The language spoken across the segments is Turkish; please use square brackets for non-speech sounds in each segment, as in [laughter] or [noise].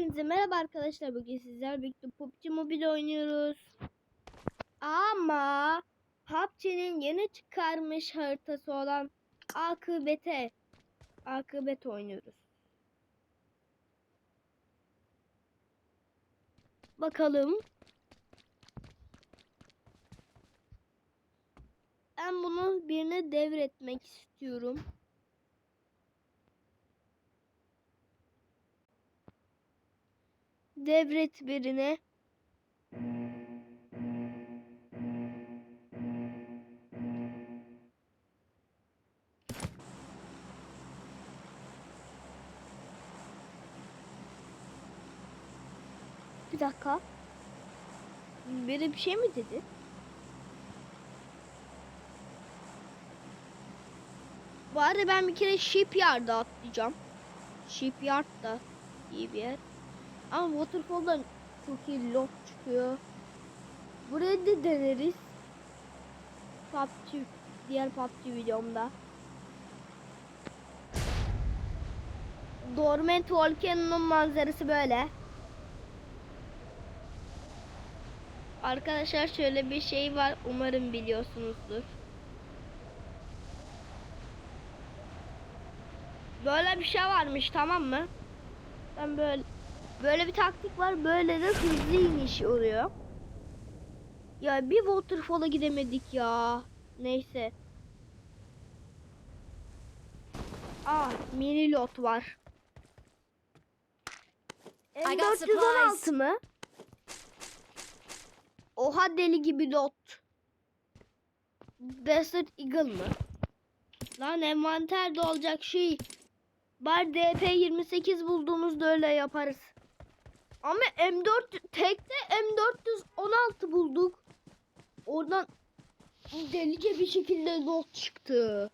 Hepinize merhaba arkadaşlar. Bugün sizler birlikte PUBG Mobile oynuyoruz. Ama PUBG'nin yeni çıkarmış haritası olan akıbete akıbet oynuyoruz. Bakalım. Ben bunu birine devretmek istiyorum. Devret birine. Bir dakika. Biri bir şey mi dedi? Bu arada ben bir kere Shipyard'a atlayacağım. Shipyard da iyi bir yer. Ama Waterfall'dan çok iyi lot çıkıyor. Buraya da deneriz. PUBG, diğer PUBG videomda. Dormant Volcano'nun manzarası böyle. Arkadaşlar şöyle bir şey var. Umarım biliyorsunuzdur. Böyle bir şey varmış tamam mı? Ben böyle Böyle bir taktik var. Böyle de hızlı iniş oluyor. Ya bir waterfall'a gidemedik ya. Neyse. Ah mini lot var. I got M416 supplies. mı? Oha deli gibi lot. Desert Eagle mı? Lan envanterde olacak şey. Bar DP28 bulduğumuzda öyle yaparız. Ama M4 tekte M416 bulduk. Oradan delice bir şekilde lot çıktı.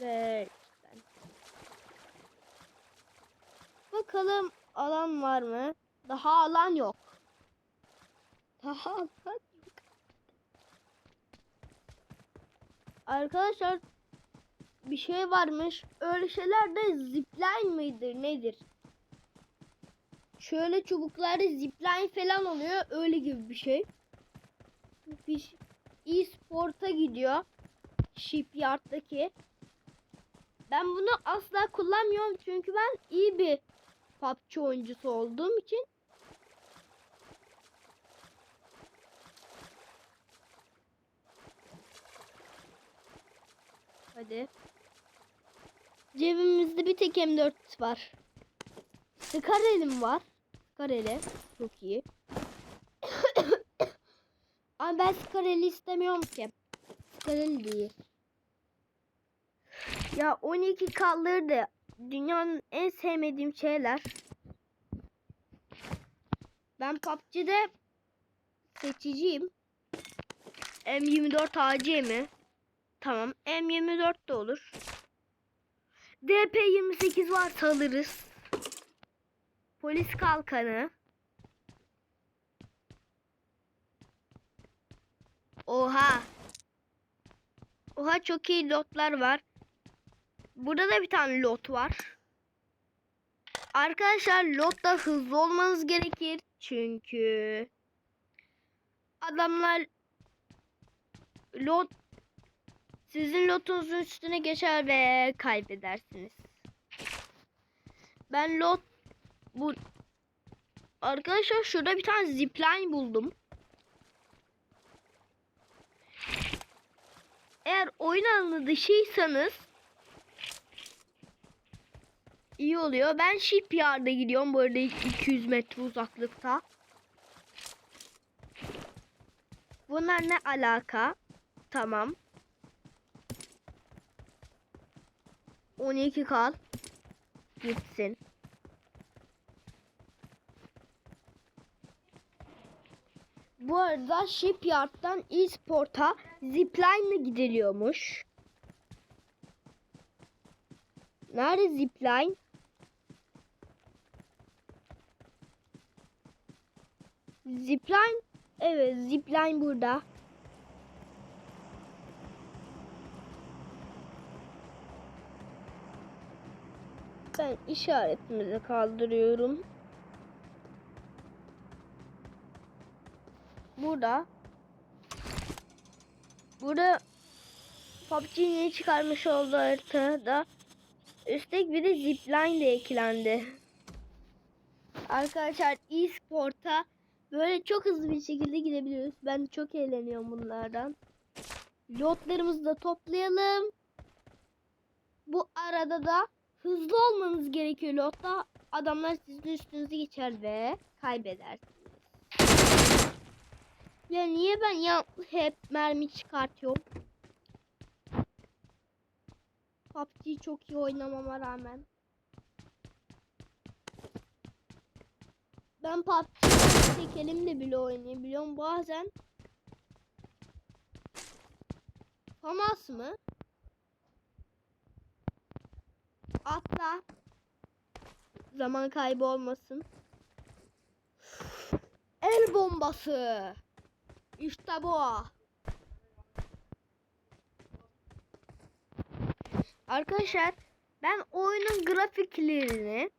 Ve bakalım alan var mı? Daha alan yok. Daha alan yok. Arkadaşlar bir şey varmış. Öyle şeyler de zipline mıdır nedir? Şöyle çubuklarda zipline falan oluyor. Öyle gibi bir şey. Bir e-sport'a gidiyor. Shipyard'daki. Ben bunu asla kullanmıyorum çünkü ben iyi bir PUBG oyuncusu olduğum için Hadi. Cebimizde bir tek M4 var. Skarel'im var. Skarel'e. Çok iyi. [coughs] Ama ben Skarel'i istemiyorum ki. Skarel değil. Ya 12 kaldırdı. Dünyanın en sevmediğim şeyler. Ben PUBG'de seçiciyim. M24 AC mi? Tamam. M24 de olur. DP28 varsa alırız. Polis kalkanı. Oha. Oha çok iyi lotlar var. Burada da bir tane lot var. Arkadaşlar lotta hızlı olmanız gerekir. Çünkü adamlar lot sizin lotunuzun üstüne geçer ve kaybedersiniz. Ben lot bu Arkadaşlar şurada bir tane zipline buldum. Eğer oyun alanı dışıysanız iyi oluyor. Ben shipyard'a gidiyorum bu arada 200 metre uzaklıkta. Bunlar ne alaka? Tamam. 12 kal. Gitsin. Bu arada Shipyard'dan e-sport'a zipline'la gidiliyormuş. Nerede zipline? Zipline? Evet zipline burada. Ben işaretimizi kaldırıyorum. Burada Burada PUBG'nin yeni çıkarmış olduğu haritada üstteki bir de zipline de eklendi. Arkadaşlar e-sport'a böyle çok hızlı bir şekilde gidebiliyoruz. Ben çok eğleniyorum bunlardan. Lotlarımızı da toplayalım. Bu arada da hızlı olmanız gerekiyor lotta. Adamlar sizin üstünüze geçer ve kaybedersiniz. Ya niye ben ya hep mermi çıkartıyorum? PUBG'yi çok iyi oynamama rağmen. Ben PUBG tek elimle bile oynayabiliyorum bazen. Famas mı? Atla. Zaman kaybı olmasın. El bombası. İşte bu. Arkadaşlar ben oyunun grafiklerini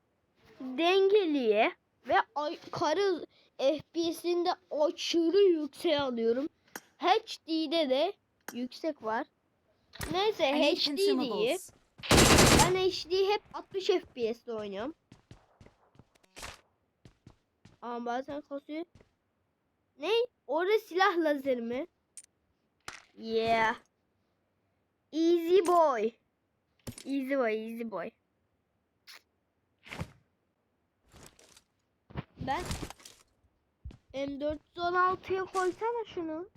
dengeliye ve ay, karı FPS'inde aşırı yüksek alıyorum. HD'de de yüksek var. Neyse HD değil. Ben HD hep 60 FPS'de oynuyorum. Ama bazen kasıyor. Ne? Orada silah lazer mi? Yeah. Easy boy. Easy boy, easy boy. Ben M416'ya koysana şunu.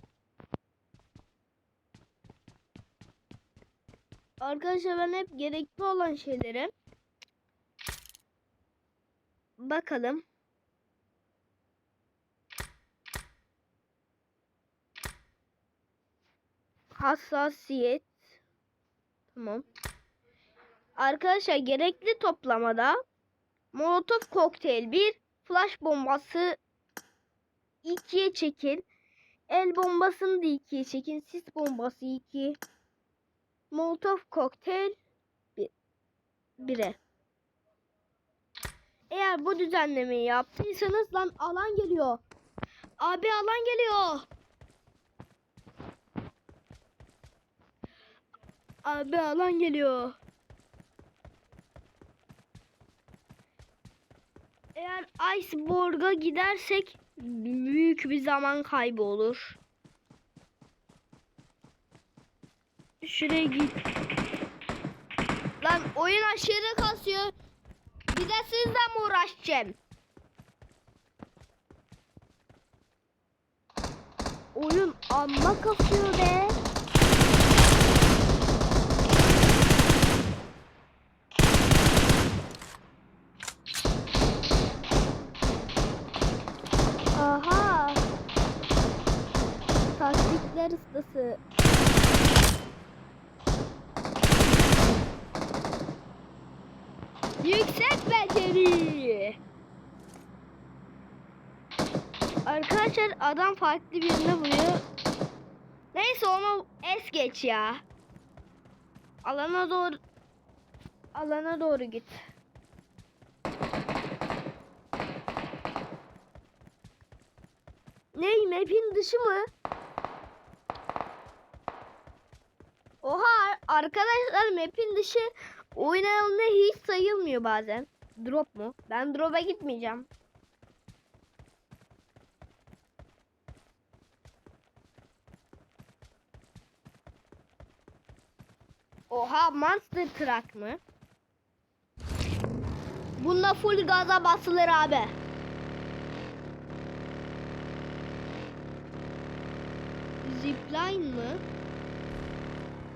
Arkadaşlar ben hep gerekli olan şeylere bakalım. Hassasiyet. Tamam. Arkadaşlar gerekli toplamada Molotov kokteyl 1, flash bombası 2'ye çekin. El bombasını da 2'ye çekin. Sis bombası 2. Molotov kokteyl 1'e. Eğer bu düzenlemeyi yaptıysanız lan alan geliyor. Abi alan geliyor. Abi alan geliyor. Eğer Iceborg'a gidersek büyük bir zaman kaybı olur. Şuraya git. Lan oyun aşırı kasıyor. Bir de sizle mi uğraşacağım? Oyun amma kasıyor be. Taktikler ustası. Yüksek beceri. Arkadaşlar adam farklı birine vuruyor. Neyse onu es geç ya. Alana doğru alana doğru git. Ne map'in dışı mı? Oha arkadaşlar map'in dışı oynananında hiç sayılmıyor bazen. Drop mu? Ben drop'a gitmeyeceğim. Oha monster truck mı? Bunda full gaza basılır abi. Zipline mı?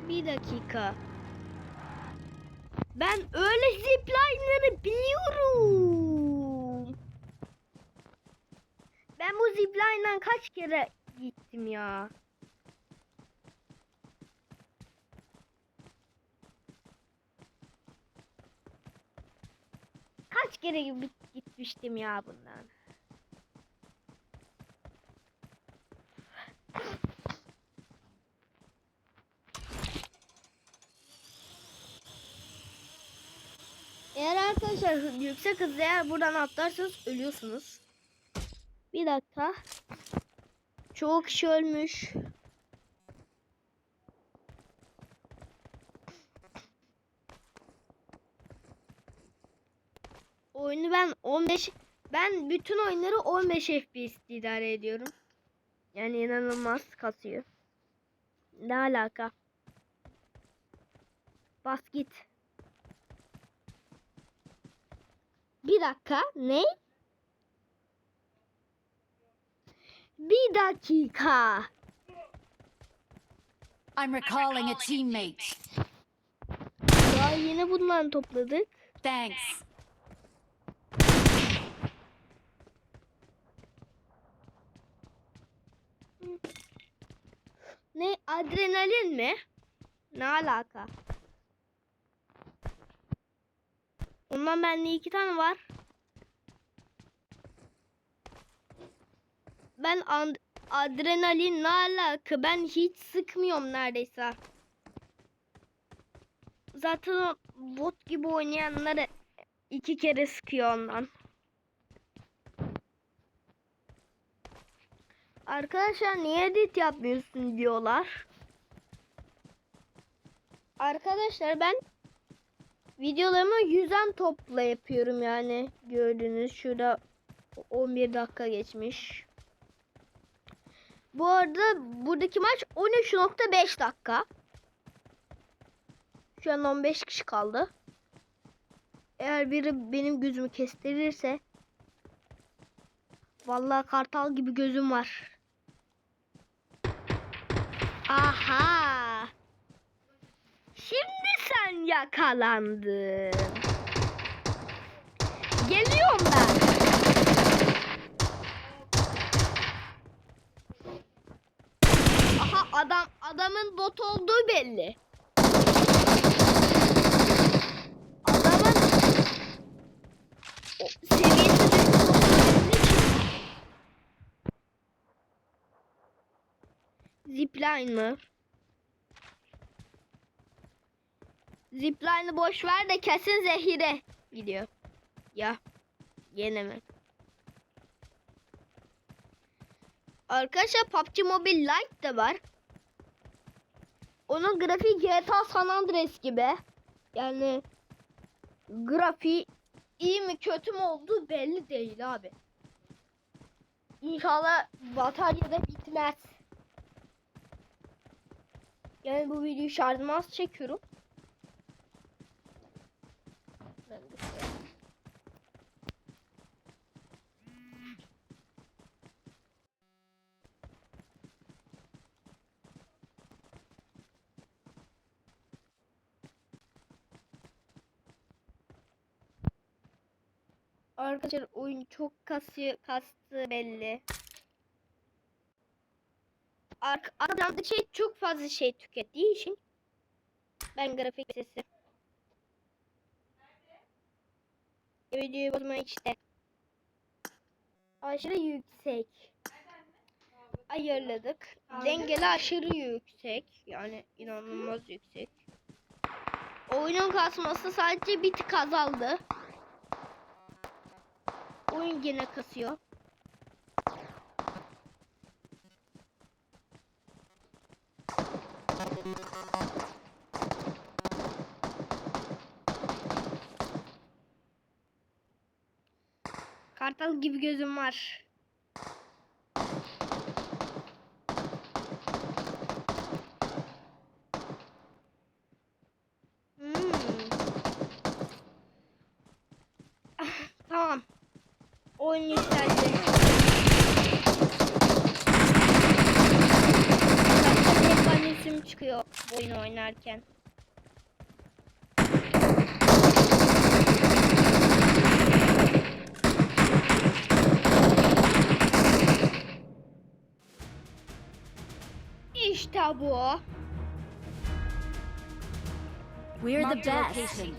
Bir dakika. Ben öyle zipline'ları biliyorum. Ben bu zipline'dan kaç kere gittim ya. Kaç kere gitmiştim ya bundan. Eğer arkadaşlar yüksek hızlı eğer buradan atlarsanız ölüyorsunuz. Bir dakika. Çoğu kişi ölmüş. Oyunu ben 15 ben bütün oyunları 15 FPS idare ediyorum. Yani inanılmaz kasıyor. Ne alaka? Bas git. Bir dakika. Ne? Bir dakika. I'm recalling a teammate. Ya yine bundan topladık. Thanks. Ne? Adrenalin mi? Ne alaka? Ondan bende iki tane var. Ben adrenalin ne alaka? Ben hiç sıkmıyorum neredeyse. Zaten o bot gibi oynayanları iki kere sıkıyor ondan. Arkadaşlar niye edit yapmıyorsun diyorlar. Arkadaşlar ben videolarımı yüzen topla yapıyorum yani. Gördüğünüz şurada 11 dakika geçmiş. Bu arada buradaki maç 13.5 dakika. Şu an 15 kişi kaldı. Eğer biri benim gözümü kestirirse Vallahi kartal gibi gözüm var. Aha. Yakalandın. Geliyorum ben. Aha adam adamın bot olduğu belli. Adamın Zipline mı? Zipline'ı boş ver de kesin zehire gidiyor. Ya gene mi? Arkadaşlar PUBG Mobile Lite de var. Onun grafiği GTA San Andreas gibi. Yani grafiği iyi mi kötü mü olduğu belli değil abi. İnşallah bataryada bitmez. Yani bu videoyu şarjıma az çekiyorum. Ben de şöyle- Arkadaşlar oyun çok kasıyor, kastı belli. Ark arkamda şey çok fazla şey tükettiği için ben grafik sesi videoyu bozma işte. Aşırı yüksek. Ayarladık. Dengeli aşırı yüksek. Yani inanılmaz yüksek. Oyunun kasması sadece bir tık azaldı. Oyun gene kasıyor Kartal gibi gözüm var. We're Mark the best. Location.